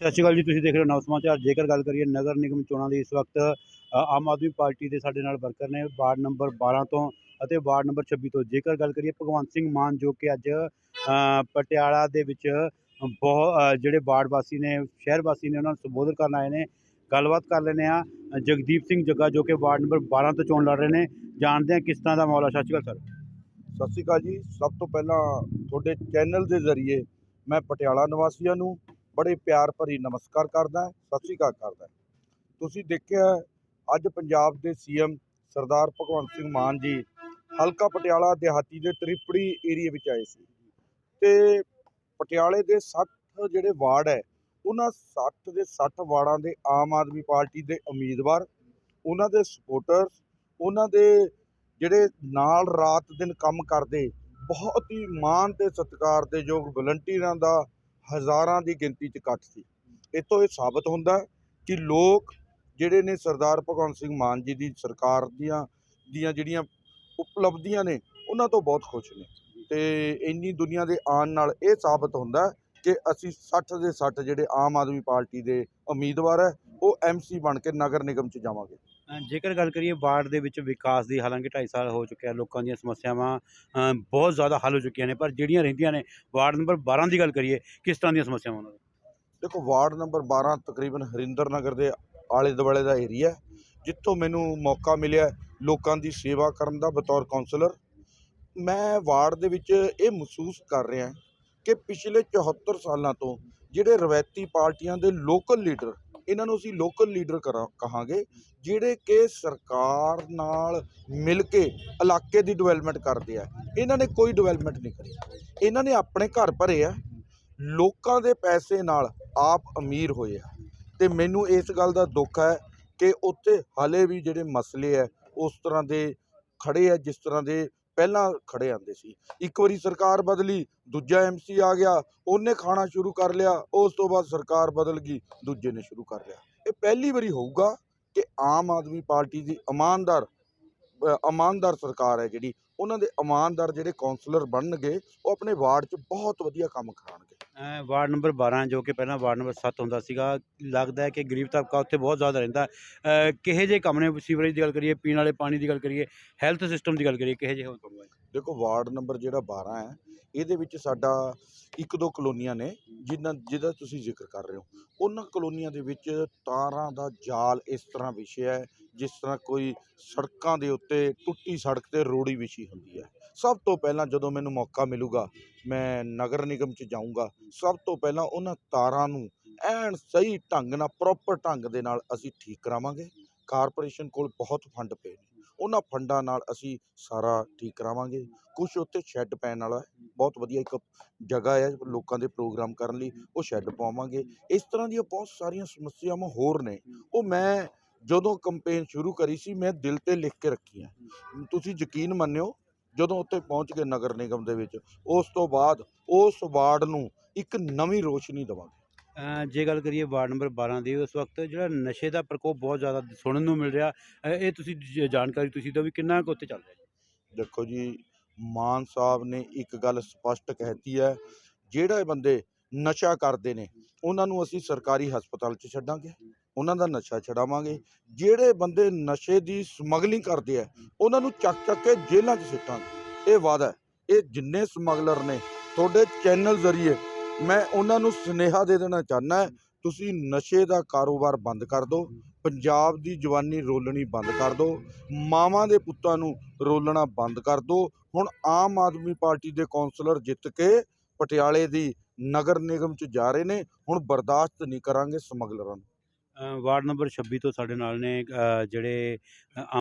ਸਤਿ ਸ਼੍ਰੀ ਅਕਾਲ ਜੀ, ਤੁਸੀਂ ਦੇਖ ਰਹੇ ਹੋ ਨਵ ਸਮਾਚਾਰ। ਜੇਕਰ ਗੱਲ ਕਰੀਏ ਨਗਰ ਨਿਗਮ ਚੋਣਾਂ ਦੀ, ਇਸ ਵਕਤ ਆਮ ਆਦਮੀ ਪਾਰਟੀ ਦੇ ਸਾਡੇ ਨਾਲ ਵਰਕਰ ਨੇ ਵਾਰਡ ਨੰਬਰ 12 ਤੋਂ ਅਤੇ ਵਾਰਡ ਨੰਬਰ 26 ਤੋਂ। ਜੇਕਰ ਗੱਲ ਕਰੀਏ ਭਗਵੰਤ ਸਿੰਘ ਮਾਨ, ਜੋ ਕਿ ਅੱਜ ਪਟਿਆਲਾ ਦੇ ਵਿੱਚ ਬਹੁਤ ਜਿਹੜੇ ਵਾਰਡ ਵਾਸੀ ਨੇ, ਸ਼ਹਿਰ ਵਾਸੀ ਨੇ, ਉਹਨਾਂ ਨੂੰ ਸੰਬੋਧਨ ਕਰਨ ਆਏ ਨੇ, ਗੱਲਬਾਤ ਕਰ ਲੈਂਦੇ ਆ ਜਗਦੀਪ ਸਿੰਘ ਜੱਗਾ, ਜੋ ਕਿ ਵਾਰਡ ਨੰਬਰ 12 ਤੋਂ ਚੋਣ ਲੜ ਰਹੇ ਨੇ। ਜਾਣਦੇ ਆ ਕਿਸ ਤਰ੍ਹਾਂ ਦਾ ਮਾਹੌਲ ਹੈ ਸਤਿ ਸ਼੍ਰੀ ਅਕਾਲ ਸਰ। ਸਤਿ ਸ਼੍ਰੀ ਅਕਾਲ ਜੀ। ਸਭ ਤੋਂ ਪਹਿਲਾਂ ਤੁਹਾਡੇ ਚੈਨਲ ਦੇ ਜ਼ਰੀਏ ਮੈਂ ਪਟਿਆਲਾ ਨਿਵਾਸੀਆਂ ਨੂੰ ਬੜੇ ਪਿਆਰ ਭਰੀ ਨਮਸਕਾਰ ਕਰਦਾ ਸਤਿ ਸ਼੍ਰੀ ਅਕਾਲ ਕਰਦਾ ਤੁਸੀਂ ਦੇਖਿਆ ਅੱਜ ਪੰਜਾਬ ਦੇ ਸੀਐਮ ਸਰਦਾਰ ਭਗਵੰਤ ਸਿੰਘ ਮਾਨ ਜੀ ਹਲਕਾ ਪਟਿਆਲਾ ਦਿਹਾਤੀ ਦੇ ਤ੍ਰਿਪੜੀ ਏਰੀਆ ਵਿੱਚ ਆਏ ਸੀ ਤੇ ਪਟਿਆਲੇ ਦੇ 60 ਜਿਹੜੇ ਵਾਰਡ ਹੈ, ਉਹਨਾਂ 60 ਦੇ 60 ਵਾਰਡਾਂ ਦੇ ਆਮ ਆਦਮੀ ਪਾਰਟੀ ਦੇ ਉਮੀਦਵਾਰ, ਉਹਨਾਂ ਦੇ ਸਪੋਰਟਰਸ ਉਹਨਾਂ ਦੇ ਜਿਹੜੇ ਨਾਲ ਰਾਤ ਦਿਨ ਕੰਮ ਕਰਦੇ, ਬਹੁਤ ਹੀ ਮਾਣ ਤੇ ਸਤਿਕਾਰ ਦੇ ਯੋਗ ਵਲੰਟੀਅਰਾਂ ਦਾ ਹਜ਼ਾਰਾਂ ਦੀ ਗਿਣਤੀ 'ਚ ਇਕੱਠ ਸੀ। ਇਤੋਂ ਇਹ ਸਾਬਤ ਹੁੰਦਾ ਕਿ ਲੋਕ ਜਿਹੜੇ ਨੇ ਸਰਦਾਰ ਭਗਵੰਤ ਸਿੰਘ ਮਾਨ ਜੀ ਦੀ ਸਰਕਾਰ ਦੀਆਂ ਦੀਆਂ ਜਿਹੜੀਆਂ ਉਪਲਬਧੀਆਂ ਨੇ, ਉਹਨਾਂ ਤੋਂ ਬਹੁਤ ਖੁਸ਼ ਨੇ। ਤੇ ਇੰਨੀ ਦੁਨੀਆ ਦੇ ਆਉਣ ਨਾਲ ਇਹ ਸਾਬਤ ਹੁੰਦਾ ਕਿ ਅਸੀਂ 60 ਦੇ 60 ਜਿਹੜੇ ਆਮ ਆਦਮੀ ਪਾਰਟੀ ਦੇ ਉਮੀਦਵਾਰ ਹੈ, ਉਹ ਐਮਸੀ ਬਣ ਕੇ ਨਗਰ ਨਿਗਮ 'ਚ ਜਾਵਾਂਗੇ। ਜੇਕਰ ਗੱਲ ਕਰੀਏ ਵਾਰਡ ਦੇ ਵਿੱਚ ਵਿਕਾਸ ਦੀ, ਹਾਲਾਂਕਿ 2.5 ਸਾਲ ਹੋ ਚੁੱਕਿਆ, ਲੋਕਾਂ ਦੀਆਂ ਸਮੱਸਿਆਵਾਂ ਬਹੁਤ ਜ਼ਿਆਦਾ ਹੱਲ ਹੋ ਚੁੱਕੀਆਂ ਨੇ, ਪਰ ਜਿਹੜੀਆਂ ਰਹਿੰਦੀਆਂ ਨੇ, ਵਾਰਡ ਨੰਬਰ 12 ਦੀ ਗੱਲ ਕਰੀਏ, ਕਿਸ ਤਰ੍ਹਾਂ ਦੀਆਂ ਸਮੱਸਿਆਵਾਂ ਉਹਨਾਂ ਦੀਆਂ? ਦੇਖੋ, ਵਾਰਡ ਨੰਬਰ 12 ਤਕਰੀਬਨ ਹਰਿੰਦਰ ਨਗਰ ਦੇ ਆਲੇ ਦੁਆਲੇ ਦਾ ਏਰੀਆ ਜਿੱਥੋਂ ਮੈਨੂੰ ਮੌਕਾ ਮਿਲਿਆ ਲੋਕਾਂ ਦੀ ਸੇਵਾ ਕਰਨ ਦਾ ਬਤੌਰ ਕਾਉਂਸਲਰ ਮੈਂ ਵਾਰਡ ਦੇ ਵਿੱਚ ਇਹ ਮਹਿਸੂਸ ਕਰ ਰਿਹਾ ਕਿ ਪਿਛਲੇ 74 ਸਾਲਾਂ ਤੋਂ ਜਿਹੜੇ ਰਵਾਇਤੀ ਪਾਰਟੀਆਂ ਦੇ ਲੋਕਲ ਲੀਡਰ ਇਹਨਾਂ ਨੂੰ ਅਸੀਂ ਲੋਕਲ ਲੀਡਰ ਕਰਾਂ, ਕਹਾਂਗੇ, ਜਿਹੜੇ ਕਿ ਸਰਕਾਰ ਨਾਲ ਮਿਲ ਕੇ ਇਲਾਕੇ ਦੀ ਡਿਵੈਲਪਮੈਂਟ ਕਰਦੇ ਆ। ਇਹਨਾਂ ਨੇ ਕੋਈ ਡਿਵੈਲਪਮੈਂਟ ਨਹੀਂ ਕਰੀ। ਇਹਨਾਂ ਨੇ ਆਪਣੇ ਘਰ ਭਰੇ ਆ। ਲੋਕਾਂ ਦੇ ਪੈਸੇ ਨਾਲ ਆਪ ਅਮੀਰ ਹੋਏ ਆ। ਤੇ ਮੈਨੂੰ ਇਸ ਗੱਲ ਦਾ ਦੁੱਖ ਹੈ ਕਿ ਉੱਥੇ ਹਾਲੇ ਵੀ ਜਿਹੜੇ ਮਸਲੇ ਆ, ਉਸ ਤਰ੍ਹਾਂ ਦੇ ਖੜੇ ਆ, ਜਿਸ ਤਰ੍ਹਾਂ ਦੇ ਪਹਿਲਾਂ ਖੜੇ ਆਂਦੇ ਸੀ। ਇੱਕ ਵਾਰੀ ਸਰਕਾਰ ਬਦਲੀ, ਦੂਜਾ ਐਮਸੀ ਆ ਗਿਆ, ਉਹਨੇ ਖਾਣਾ ਸ਼ੁਰੂ ਕਰ ਲਿਆ, ਉਸ ਤੋਂ ਬਾਅਦ ਸਰਕਾਰ ਬਦਲ ਗਈ, ਦੂਜੇ ਨੇ ਸ਼ੁਰੂ ਕਰ ਲਿਆ। ਇਹ ਪਹਿਲੀ ਵਾਰੀ ਹੋਊਗਾ ਕਿ ਆਮ ਆਦਮੀ ਪਾਰਟੀ ਦੀ ਇਮਾਨਦਾਰ ਇਮਾਨਦਾਰ ਸਰਕਾਰ ਹੈ ਜਿਹੜੀ, ਉਹਨਾਂ ਦੇ ਇਮਾਨਦਾਰ ਜਿਹੜੇ ਕਾਉਂਸਲਰ ਬਣਨਗੇ, ਉਹ ਆਪਣੇ ਵਾਰਡ 'ਚ ਬਹੁਤ ਵਧੀਆ ਕੰਮ ਕਰਾਉਣਗੇ। ਵਾਰਡ ਨੰਬਰ 12 ਜੋ ਕਿ ਪਹਿਲਾਂ ਵਾਰਡ ਨੰਬਰ 7 ਹੁੰਦਾ ਸੀਗਾ ਲੱਗਦਾ ਹੈ ਕਿ ਗਰੀਬ ਤਬਕਾ ਉੱਥੇ ਬਹੁਤ ਜ਼ਿਆਦਾ ਰਹਿੰਦਾ ਅ, ਕਿਹੇ ਜਿਹੇ ਕੰਮ ਨੇ? ਸੀਵਰੇਜ ਦੀ ਗੱਲ ਕਰੀਏ ਪੀਣ ਵਾਲੇ ਪਾਣੀ ਦੀ ਗੱਲ ਕਰੀਏ ਹੈਲਥ ਸਿਸਟਮ ਦੀ ਗੱਲ ਕਰੀਏ ਕਿਹੇ ਜਿਹੇ ਹੋਰ ਕੰਮ ਦੇਖੋ ਵਾਰਡ ਨੰਬਰ ਜਿਹੜਾ 12 ਹੈ ਇਹਦੇ ਵਿੱਚ ਸਾਡਾ ਇੱਕ ਦੋ ਕਲੋਨੀਆਂ ਨੇ ਜਿਨ੍ਹਾਂ ਜਿਹਦਾ ਤੁਸੀਂ ਜ਼ਿਕਰ ਕਰ ਰਹੇ ਹੋ। ਉਹਨਾਂ ਕਲੋਨੀਆਂ ਦੇ ਵਿੱਚ ਤਾਰਾਂ ਦਾ ਜਾਲ ਇਸ ਤਰ੍ਹਾਂ ਵਿਛਿਆ ਹੈ, ਜਿਸ ਤਰ੍ਹਾਂ ਕੋਈ ਸੜਕਾਂ ਦੇ ਉੱਤੇ ਟੁੱਟੀ ਸੜਕ ਤੇ ਰੋੜੀ ਵਿਛੀ ਹੁੰਦੀ ਹੈ। ਸਭ ਤੋਂ ਪਹਿਲਾਂ ਜਦੋਂ ਮੈਨੂੰ ਮੌਕਾ ਮਿਲੂਗਾ, ਮੈਂ ਨਗਰ ਨਿਗਮ 'ਚ ਜਾਊਂਗਾ, ਸਭ ਤੋਂ ਪਹਿਲਾਂ ਉਹਨਾਂ ਤਾਰਾਂ ਨੂੰ ਐਨ ਸਹੀ ਢੰਗ ਨਾਲ ਪ੍ਰੋਪਰ ਢੰਗ ਦੇ ਨਾਲ ਅਸੀਂ ਠੀਕ ਕਰਾਵਾਂਗੇ। ਕਾਰਪੋਰੇਸ਼ਨ ਕੋਲ ਬਹੁਤ ਫੰਡ ਪਏ ਨੇ। ਉਹਨਾਂ ਫੰਡਾਂ ਨਾਲ ਅਸੀਂ ਸਾਰਾ ਠੀਕ ਕਰਾਵਾਂਗੇ। ਕੁਝ ਉੱਤੇ ਸ਼ੈੱਡ ਪੈਣ ਵਾਲਾ ਹੈ। ਬਹੁਤ ਵਧੀਆ ਇੱਕ ਜਗ੍ਹਾ ਹੈ ਲੋਕਾਂ ਦੇ ਪ੍ਰੋਗਰਾਮ ਕਰਨ ਲਈ, ਉਹ ਸ਼ੈੱਡ ਪਾਵਾਂਗੇ। ਇਸ ਤਰ੍ਹਾਂ ਦੀਆਂ ਬਹੁਤ ਸਾਰੀਆਂ ਸਮੱਸਿਆਵਾਂ ਹੋਰ ਨੇ। ਉਹ ਮੈਂ ਜਦੋਂ ਕੰਪੇਨ ਸ਼ੁਰੂ ਕਰੀ ਸੀ, ਮੈਂ ਦਿਲ ਤੇ ਲਿਖ ਕੇ ਰੱਖੀਆਂ। ਤੁਸੀਂ ਯਕੀਨ ਮੰਨਿਓ, ਜਦੋਂ ਉੱਥੇ ਪਹੁੰਚ ਗਏ ਨਗਰ ਨਿਗਮ ਦੇ ਵਿੱਚ, ਉਸ ਤੋਂ ਬਾਅਦ ਉਸ ਵਾਰਡ ਨੂੰ ਇੱਕ ਨਵੀਂ ਰੋਸ਼ਨੀ ਦੇਵਾਂਗੇ। ਜੇ ਗੱਲ ਕਰੀਏ ਵਾਰਡ ਨੰਬਰ 12 ਦੀ, ਉਸ ਵਕਤ ਜਿਹੜਾ ਨਸ਼ੇ ਦਾ ਪ੍ਰਕੋਪ ਬਹੁਤ ਜ਼ਿਆਦਾ ਸੁਣਨ ਨੂੰ ਮਿਲ ਰਿਹਾ। ਇਹ ਤੁਸੀਂ ਜ- ਜਾਣਕਾਰੀ ਤੁਸੀਂ ਦਿਓ ਵੀ ਕਿੰਨਾ ਕੁ ਉੱਥੇ ਚੱਲ ਰਿਹਾ ਦੇਖੋ ਜੀ, ਮਾਨ ਸਾਹਿਬ ਨੇ ਇੱਕ ਗੱਲ ਸਪਸ਼ਟ ਕਹਿਤੀ ਹੈ, ਜਿਹੜੇ ਬੰਦੇ ਨਸ਼ਾ ਕਰਦੇ ਨੇ, ਉਹਨਾਂ ਨੂੰ ਅਸੀਂ ਸਰਕਾਰੀ ਹਸਪਤਾਲ 'ਚ ਛੱਡਾਂਗੇ, ਉਹਨਾਂ ਦਾ ਨਸ਼ਾ ਛਡਾਵਾਂਗੇ। ਜਿਹੜੇ ਬੰਦੇ ਨਸ਼ੇ ਦੀ ਸਮਗਲਿੰਗ ਕਰਦੇ ਆ, ਉਹਨਾਂ ਨੂੰ ਚੱਕ ਚੱਕ ਕੇ ਜੇਲ੍ਹਾਂ 'ਚ ਸਿੱਟਾਂਗੇ। ਇਹ ਵਾਅਦਾ ਹੈ। ਇਹ ਜਿੰਨੇ ਸਮਗਲਰ ਨੇ, ਤੁਹਾਡੇ ਚੈਨਲ ਜ਼ਰੀਏ ਮੈਂ ਉਹਨਾਂ ਨੂੰ ਸੁਨੇਹਾ ਦੇ ਦੇਣਾ ਚਾਹੁੰਦਾ ਤੁਸੀਂ ਨਸ਼ੇ ਦਾ ਕਾਰੋਬਾਰ ਬੰਦ ਕਰ ਦਿਓ, ਪੰਜਾਬ ਦੀ ਜਵਾਨੀ ਰੋਲਣੀ ਬੰਦ ਕਰ ਦਿਓ, ਮਾਵਾਂ ਦੇ ਪੁੱਤਾਂ ਨੂੰ ਰੋਲਣਾ ਬੰਦ ਕਰ ਦਿਓ, ਹੁਣ ਆਮ ਆਦਮੀ ਪਾਰਟੀ ਦੇ ਕੌਂਸਲਰ ਜਿੱਤ ਕੇ ਪਟਿਆਲੇ ਦੀ ਨਗਰ ਨਿਗਮ ਚ ਜਾ ਰਹੇ ਨੇ, ਹੁਣ ਬਰਦਾਸ਼ਤ ਨਹੀਂ ਕਰਾਂਗੇ ਸਮਗਲਰਾਂ ਨੂੰ। ਵਾਰਡ ਨੰਬਰ 26 ਤੋਂ ਸਾਡੇ ਨਾਲ ਨੇ ਜਿਹੜੇ